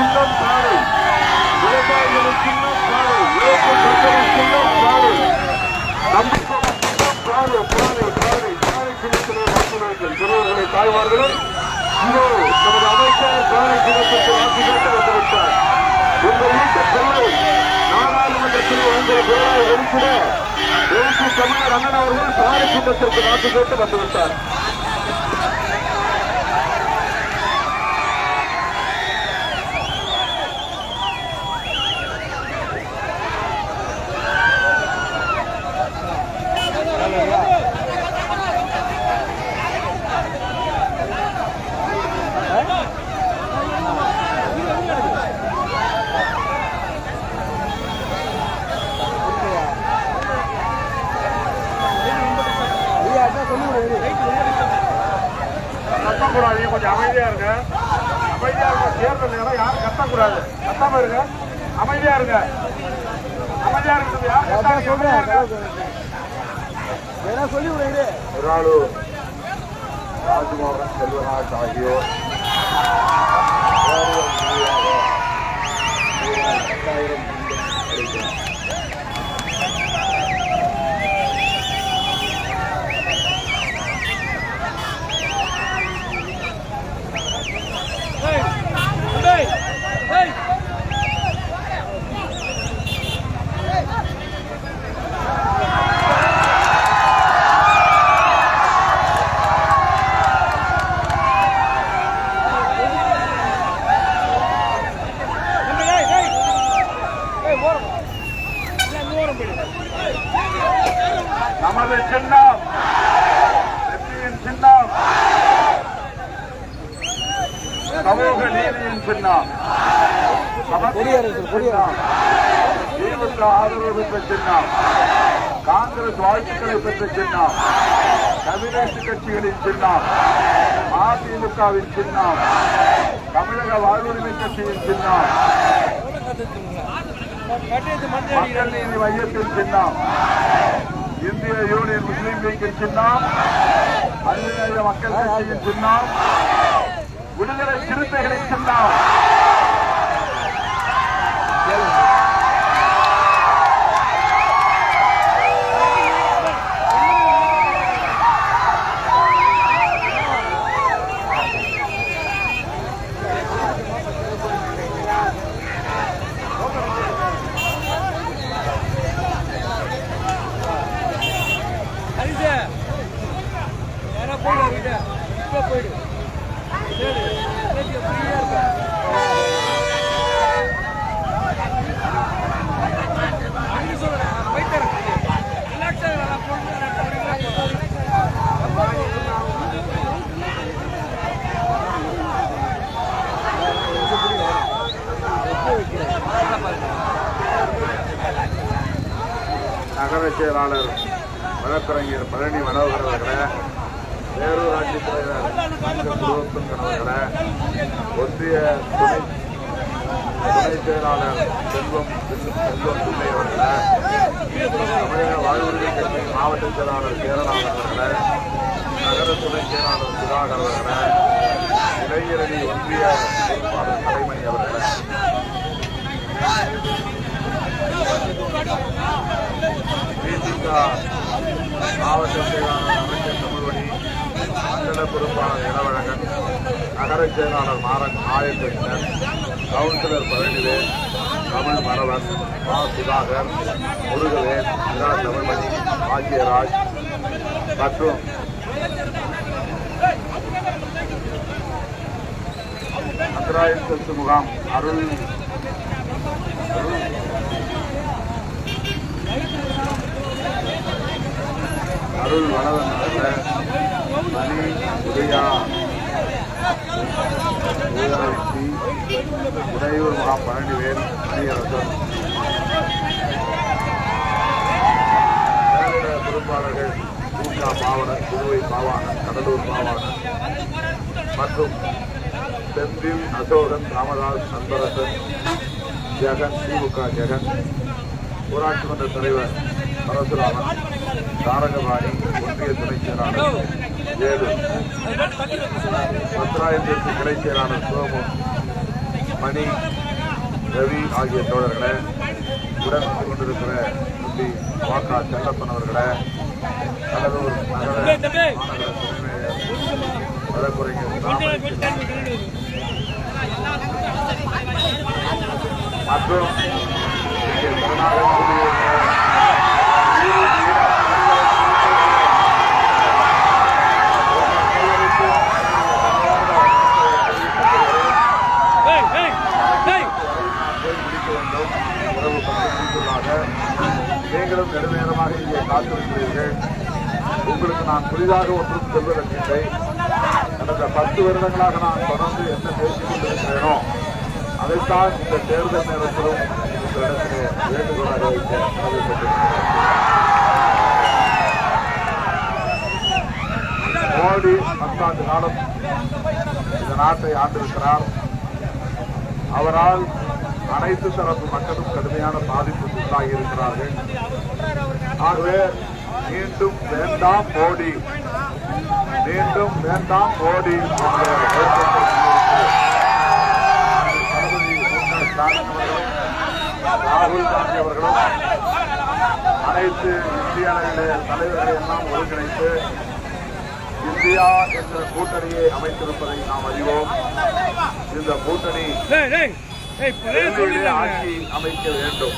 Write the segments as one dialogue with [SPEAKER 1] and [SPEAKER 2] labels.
[SPEAKER 1] சின்னம் காலை விவசாயிகளின் சின்னம் காலை இயற்கை மக்களின் சின்னம் காலை நம்பிக்கை சின்னம் காலை காலை காலை காலை சின்னத்திலே வாக்குவார்கள் பெரியவர்களை தாய்மார்களும் இதோ நமது அமைச்சர் காலை சின்னத்திற்கு வாக்கு கேட்டு வந்திருக்கிறார் உங்கள் வீட்டு பிள்ளை நாடாளுமன்றத்தில் உங்கள் பிள்ளையை வெளிக்கிட எழுச்சி தமிழர் அண்ணன் அவர்கள் காலை சின்னத்திற்கு வாக்கு கேட்டு வந்துவிட்டார் கத்தக்கூடாது கொஞ்சம் அமைதியா இருங்க அமைதியா இருங்க. தேர்தல் நேரம் யாரும் கத்தக்கூடாது. கத்தாம இருங்க. அமைதியா இருங்க. அமைதியா இருக்குது யாரும் இருங்க.
[SPEAKER 2] சொல்லி விடுங்க
[SPEAKER 1] ஒரு ராஜ்மோகன் செல்வராஜ் ஆகியோர். பத்தாயிரம் அளிக்கிறார் நமது சின்னம் வெற்றியின் சின்னம் சமூக நீதியின் சின்னம் சமத்துவத்தின் சின்னம் திமுக ஆதரவு பெற்ற சின்னம். காங்கிரஸ் வாழ்த்துக்களை பெற்ற சின்னம். கம்யூனிஸ்ட் கட்சிகளின் சின்னம். அதிமுகவின் சின்னம். தமிழக வாழ்வுரிமை கட்சியின் சின்னம். மக்கள் நீதி மையத்தின் சின்னம். இந்திய யூனியன் முஸ்லீம் லீக்கின் சின்னம். அதிநேய மக்கள் கட்சியின் சின்னம். விடுதலை சிறுத்தைகளின் சின்னம். நகர செயலாளர் வழக்கறிஞர் பழனி மனோகர் அவர்களை வேலூர் ஆட்சித் தலைவர் ஒன்றிய துணை துணை செயலாளர் செல்வம் செல்வம் பிள்ளை அவர்களை தமிழக வாழ்வுரிமை கட்சி மாவட்ட செயலாளர் கேரளாளர் அவர்களே நகர துணை செயலாளர் சுதாகர் அவர்களை இளைஞரணி ஒன்றிய பொறுப்பாளர் தலைமணி அவர்களை. திமுக மாவட்ட செயலாளர் அமைச்சர் தமிழ்வழி மண்டல பொறுப்பாளர் இளவழகன் நகர செயலாளர் மாறன் ஆயக்கிருஷ்ணன் கவுன்சிலர் பழனிவேல் தமிழ் மரவன் மா சுதாகர் முருகவேன் இரா. தமிழ்மணி ஆகியராஜ் மற்றும் அந்தராயன் சொத்து முகாம் அருள் அருள் அருள் வளவன் அவர்கள் மணி உதயா உதயவர்த்தி உடையூர் முகாம் பழனிவேல் மணியரசன் மேலிட பொறுப்பாளர்கள் பூங்கா பாவனன் புதுவை பாவாணன் கடலூர் பாவாணன் மற்றும் செந்தில் அசோகன் ராமதாஸ் அன்பரசன் ஜெகன் திமுக ஜெகன் ஊராட்சி மன்ற தலைவர் பரசுராமன் தாரகபாணி ஒன்றிய துணைச் செயலாளர் வேலு பத்திராயத்திற்கு செயலாளர் சோமு மணி ரவி ஆகிய தோழர்களே உடன் கொண்டிருக்கிற தம்பி வாக்கா செல்லப்பன் அவர்களே கடலூர் நகர வழக்குரைஞர் மற்றும் நீங்களும் நெடுநேரமாக இங்கே காத்திருக்கிறீர்கள். உங்களுக்கு நான் புதிதாக ஒன்றும் சொல்வதற்கில்லை. கடந்த பத்து வருடங்களாக நான் தொடர்ந்து என்ன பேசிக் கொண்டிருக்கிறேனோ அதைத்தான் இந்த தேர்தல் நேரத்திலும் உங்களிடத்திலே வேண்டுகோளாக வைக்க மோடி பத்தாண்டு காலம் இந்த நாட்டை ஆண்டிருக்கிறார். அவரால் அனைத்து தரப்பு மக்களும் கடுமையான பாதிப்புக்கு உள்ளாகி இருக்கிறார்கள் ஆகவே மீண்டும் வேண்டாம் மோடி. மீண்டும் வேண்டாம் மோடி. ராகுல் காந்தி அவர்களும் அனைத்து இந்திய அளவிலே தலைவர்களை எல்லாம் ஒருங்கிணைத்து இந்தியா என்ற கூட்டணியை அமைத்திருப்பதை நாம் அறிவோம். இந்த கூட்டணி ஆட்சி அமைக்க வேண்டும்.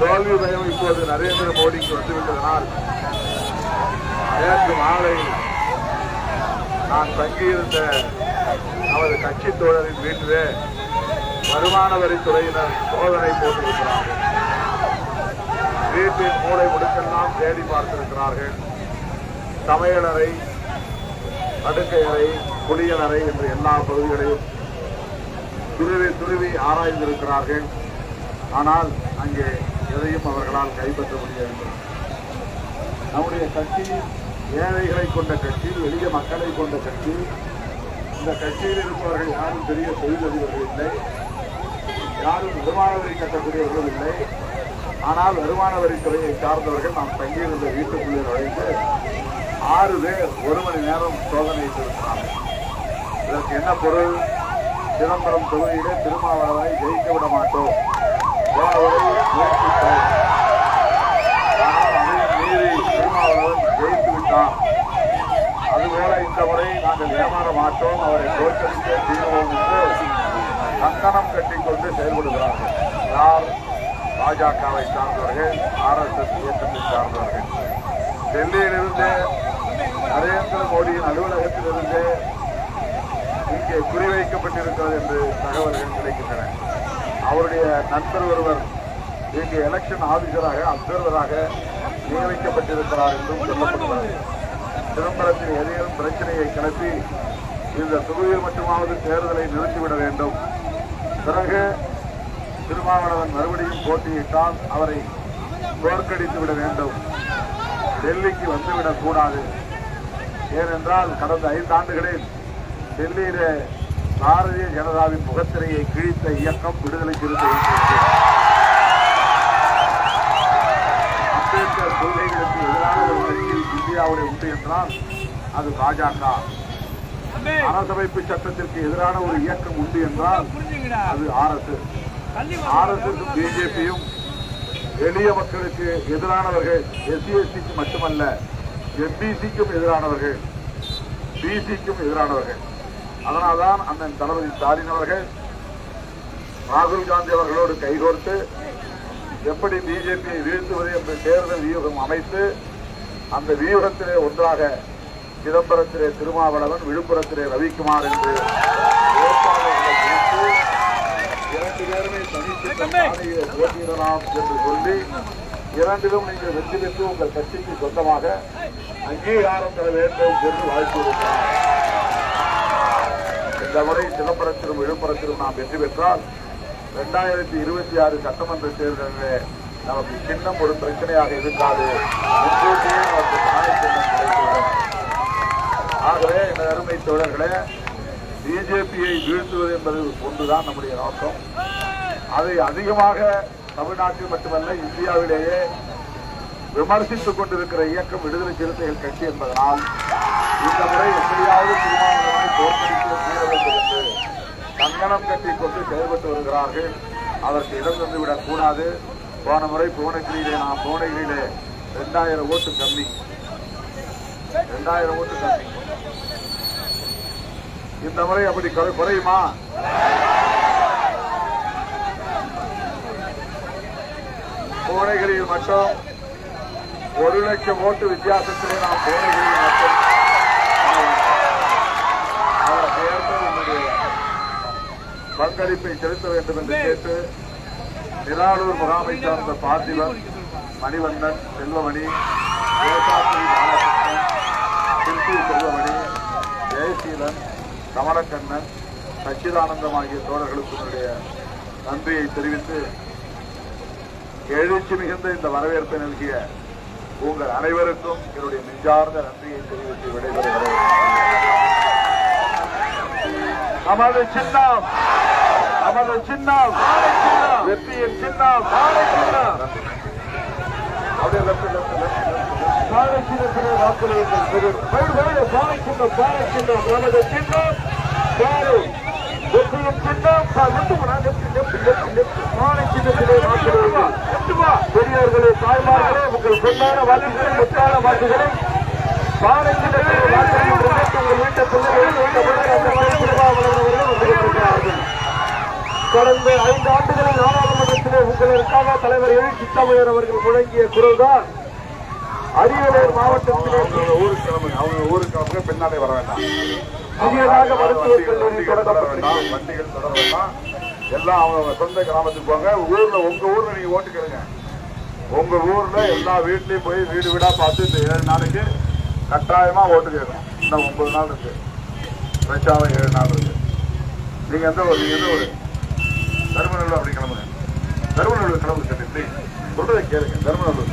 [SPEAKER 1] தோல்வி பயம் இப்போது நரேந்திர மோடிக்கு வந்துவிட்டதனால் நேற்று மாலை நான் தங்கியிருந்த நமது கட்சி தோழரின் வீட்டிலே வருமான வரித்துறையினர் சோதனை போட்டிருக்கிறார்கள். வீட்டின் மூளை முடுக்கெல்லாம் தேடி பார்த்திருக்கிறார்கள். சமையலறை படுக்கையறை குளியலறை என்று எல்லா பகுதிகளையும் துருவி துருவி ஆராய்ந்திருக்கிறார்கள். ஆனால் அங்கே எதையும் அவர்களால் கைப்பற்ற முடியவில்லை. நம்முடைய கட்சி ஏழைகளை கொண்ட கட்சி எளிய மக்களை கொண்ட கட்சி. இந்த கட்சியில் இருப்பவர்கள் யாரும் பெரிய தொழிலதிபர்கள் இல்லை. யாரும் வருமான வரி கட்டக்கூடியவர்களும் இல்லை. ஆனால் வருமான வரித்துறையை சார்ந்தவர்கள் நாம் தங்கியிருந்த வீட்டுக்குள்ளே நுழைந்து ஆறு பேர் ஒரு மணி நேரம் சோதனையிட்டிருக்கிறார்கள் இதற்கு என்ன பொருள்? சிதம்பரம் தொகுதியிலே திருமாவளவனை ஜெயிக்க விட மாட்டோம். போன முறை முயற்சித்தோம் ஆனால் அதையும் மீறி திருமாவளவன் ஜெயித்து விட்டார் அதுபோல இந்த முறை நாங்கள் ஏமாற மாட்டோம். அவரை தோற்கடித்தே தீர்வோம் என்று கங்கணம் கட்டிக்கொண்டு செயல்படுகிறார்கள் யார்? பாஜகவை சார்ந்தவர்கள் ஆர்எஸ்எஸ் இயக்கத்தை சார்ந்தவர்கள். டெல்லியிலிருந்து நரேந்திர மோடியின் அலுவலகத்திலிருந்து இங்கே குறிவைக்கப்பட்டிருக்கிறது என்று தகவல்கள் கிடைக்கின்றன. அவருடைய நண்பர் ஒருவர் இங்கு எலெக்ஷன் ஆபீசராக அப்சர்வராக நியமிக்கப்பட்டிருக்கிறார் என்றும் சொல்லப்படுகிறது. சிதம்பரத்தில் எதையும் பிரச்சனையை கிளப்பி இந்த தொகுதியில் மட்டுமாவது தேர்தலை நிறுத்திவிட வேண்டும். பிறகு திருமாவளவன் மறுபடியும் போட்டியிட்டால் அவரை தோற்கடித்து விட வேண்டும். டெல்லிக்கு வந்துவிடக் கூடாது. ஏனென்றால் கடந்த ஐந்து ஆண்டுகளில் டெல்லியில பாரதிய ஜனதாவின் முகத்திரையை கிழித்த இயக்கம் விடுதலை சிறுத்தை அம்பேத்கர் கொள்கைகளுக்கு எதிரான ஒரு கட்சி இந்தியாவுடைய உண்டு என்றால் அது பாஜக. அரசமைப்பு சட்டத்திற்கு எதிரான ஒரு இயக்கம் உண்டு என்றால்
[SPEAKER 2] புரிஞ்சுங்கடா
[SPEAKER 1] அது ஆர்எஸ்எஸ்
[SPEAKER 2] தள்ளி
[SPEAKER 1] எஸ். பிஜேபியும் எளிய மக்களுக்கு எதிரானவர்கள் எஸ்சி எஸ்டிக்கு மட்டுமல்ல எம்பிசிக்கும் எதிரானவர்கள் பிசிக்கும் எதிரானவர்கள். அதனால்தான் அண்ணன் தளபதி ஸ்டாலின் அவர்கள் ராகுல் காந்தி அவர்களோடு கைகோர்த்து எப்படி பிஜேபியை வீழ்த்துவது என்று தேர்தல் வியூகம் அமைத்து அந்த வியூகத்திலே ஒன்றாக சிதம்பரத்திலே திருமாவளவன் விழுப்புரத்திலே ரவிக்குமார் என்று இரண்டு பேருமே தனித்து போட்டியிடலாம் என்று சொல்லி இரண்டிலும் நீங்கள் வெற்றி பெற்று உங்கள் கட்சிக்கு சொந்தமாக அங்கீகாரம் பெற வேண்டும் என்று வாழ்த்தியிருக்கிறார். இந்த முறை சிதம்பரத்திலும் விழுப்புரத்திலும் நாம் வெற்றி பெற்றால் இரண்டாயிரத்தி இருபத்தி ஆறு சட்டமன்ற தேர்தலிலே நமக்கு சின்னம் ஒரு பிரச்சனையாக இருக்காது. முன்கூட்டியே நமக்கு சின்னம் ஆகவே இந்த அருமை தோழர்களே பிஜேபியை வீழ்த்துவது என்பது ஒன்றுதான் நம்முடைய நோக்கம். அதை அதிகமாக தமிழ்நாட்டில் மட்டுமல்ல இந்தியாவிலேயே விமர்சித்துக் கொண்டிருக்கிற இயக்கம் விடுதலை சிறுத்தைகள் கட்சி என்பதனால் இந்த முறை எப்படியாவது தீர்மானங்களை தோற்கடிக்க தீர கங்கணம் கட்டி கொண்டு செயல்பட்டு வருகிறார்கள். அதற்கு இடம் தந்துவிடக் கூடாது. போன முறை புவனகிரியிலே நான் புவனகிரியிலே ரெண்டாயிரம் ஓட்டு கம்மி ரெண்டாயிரம் ஓட்டு கம்மி இந்த முறை அப்படி குறையுமா? புவனகிரியில் மட்டும் ஒரு லட்சம் ஓட்டு வித்தியாசத்திலே நாம் புவனகிரியில் மட்டும் பங்களிப்பை செலுத்த வேண்டும் என்று கேட்டு நிராளூர் முகாமை சார்ந்த பார்த்திபன் மணிவண்ணன் செல்வமணி தேசாத்திரி பாலகிருஷ்ணன் செல்வமணி ஜெயசீலன் கமலக்கண்ணன் சச்சிதானந்தம் ஆகிய தோழர்களுக்கு என்னுடைய நன்றியை தெரிவித்து எழுச்சி மிகுந்த இந்த வரவேற்பை நல்கிய உங்கள் அனைவருக்கும் என்னுடைய நெஞ்சார்ந்த நன்றியை தெரிவித்து விடைபெறுகிறேன். நமது சின்னம். நமது சின்னம். வெற்றியின் சின்னம். அப்படியே left, left, left, left. சின்னத்திலே வாக்களியுங்கள் திரு. வயது சின்னம் பாலை சின்னம் நமது சின்னம். பாலை வெற்றியின் சின்னம். பா- சின்னத்திலே வாக்களியுங்கள் பெரியவர்களே தாய்மார்களே உங்கள் பொன்னான வாக்குகளை முத்தான வாக்குகளை பாலை சின்னத்திலே வாக்களியுங்கள் உங்கள் வீட்டு பிள்ளைகள் வீட்டு பிள்ளைகள் கடந்த ஐந்து ஆண்டுகளில் நாடாளுமன்றத்திலே உங்களுக்காக தலைவர் எழுச்சி தமிழர் அவர்கள் முழங்கிய குரல்தான். அரியலூர் மாவட்டத்திலே ஊருக்கு கிளம்புங்க. அவங்க ஊருக்கு கிளம்புங்க. பின்னாலே வர வேண்டாம். புதியதாக மருத்துவக் கல்லூரி தொடர வேண்டாம். வண்டிகள் தொடர வேண்டாம். எல்லாம் அவங்க சொந்த கிராமத்துக்கு போங்க. ஊர்ல உங்க ஊர்ல நீங்க ஓட்டு கேளுங்க. உங்க ஊர்ல எல்லா வீட்லயும் போய் வீடு வீடா பார்த்து இந்த ஏழு நாளைக்கு கட்டாயமா ஓட்டு கேட்கணும். இன்னும் ஒன்பது நாள் இருக்கு. பிரச்சாரம் ஏழு நாள் இருக்கு. நீங்க எந்த ஊர்? நீங்க எந்த ஊர்? தருமநல்லூர் அப்படி கிளம்புங்க. தருமநல்லூர் கிளம்பு சார் சொல்றதை கேளுங்க தருமநல்லூர்